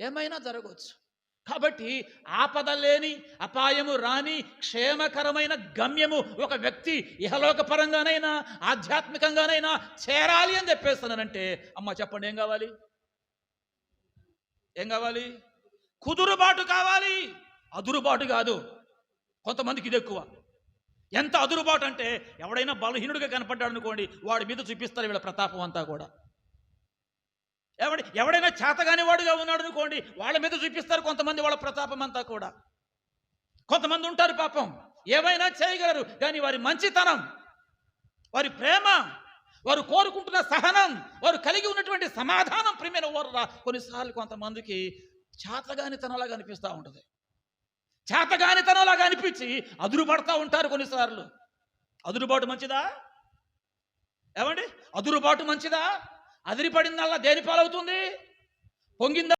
ఏమైనా జరగవచ్చు. కాబట్టి ఆపద లేని అపాయము రాని క్షేమకరమైన గమ్యము ఒక వ్యక్తి ఇహలోకపరంగానైనా ఆధ్యాత్మికంగానైనా చేరాలి అని చెప్పేస్తున్నానంటే అమ్మ చెప్పండి ఏం కావాలి? ఏం కావాలి? కుదురుబాటు కావాలి. అదురుబాటు కాదు. కొంతమందికి ఇది ఎక్కువ. ఎంత అదురుబాటు అంటే ఎవడైనా బలహీనుడిగా కనపడ్డాడు అనుకోండి వాడి మీద చూపిస్తారు వీళ్ళ ప్రతాపం అంతా కూడా. ఎవడి ఎవడైనా చేతగాని వాడుగా ఉన్నాడు అనుకోండి వాళ్ళ మీద చూపిస్తారు కొంతమంది వాళ్ళ ప్రతాపం అంతా కూడా. కొంతమంది ఉంటారు పాపం. ఏమైనా చేయగలరు కానీ వారి మంచితనం వారి ప్రేమ వారు కోరుకుంటున్న సహనం వారు కలిగి ఉన్నటువంటి సమాధానం ప్రియమైన ఓర్రా. కొన్నిసార్లు కొంతమందికి చేతగానితనంలాగా అనిపిస్తూ ఉంటుంది. చేతగానితనంలాగా అనిపించి అదురుపడతా ఉంటారు కొన్నిసార్లు. అదురుబాటు మంచిదా? ఏమండి? అదురుబాటు మంచిదా? అదిరిపడిందల్లా దేని పాలవుతుంది? పొంగిందా